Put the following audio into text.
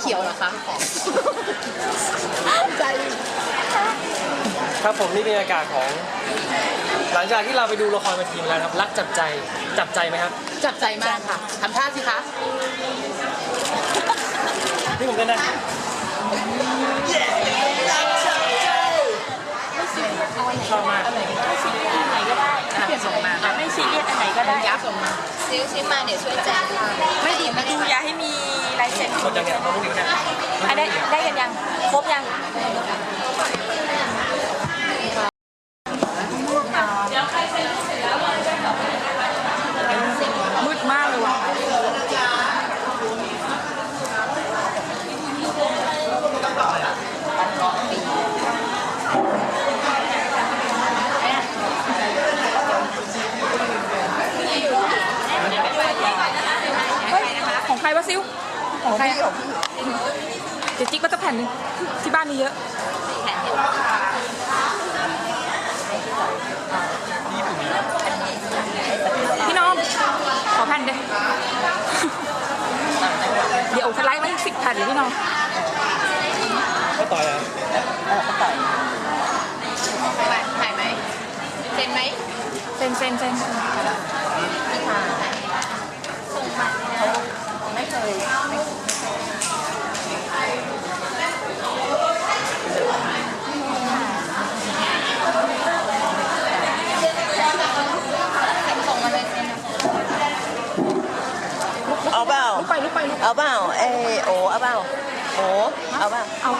เขียวเหรอคะใจครับผมนี่บรรยากาศของ หลังจากที่เราไปดูละครมาทีมแล้วครับ รักจับใจจับใจไหมครับ จับใจมากค่ะทำท่าสิคะนี่ผมเต้นได้ชอบมากไม่ซีเรียสอะไรก็ได้ไม่ซีเรียสอะไรก็ได้ยับส่งมาซิลซิมาเดี๋ยวช่วยแจ้งค่ะ ลายเซ็นหมดยังเนี่ยเขาพูดถึงเนี่ยอันได้ได้กันยัง ครบยัง มืดมากเลยว่ะเฮ้ยของใครวะซิวของ ใครอะเดี๋ยวจิ๊กก็จะแผ่นหนึงที่บ้านมีเยอะ พี่น้อง ขอแผ่นเด้ เดี๋ยวสไลด์มาอีกสิบแผ่นเลยพี่น้อง ก็ต่อยอะถ่ายไหมเซ็นไหม เซ็นเซ็นเซ็น ส่งบัตรไม่เคยส่งมาเลยเซ็น เอาเปล่าลุกไปลุกไปลุกเอาเปล่าเออโอเอาเปล่าโอเอาเปล่า เอา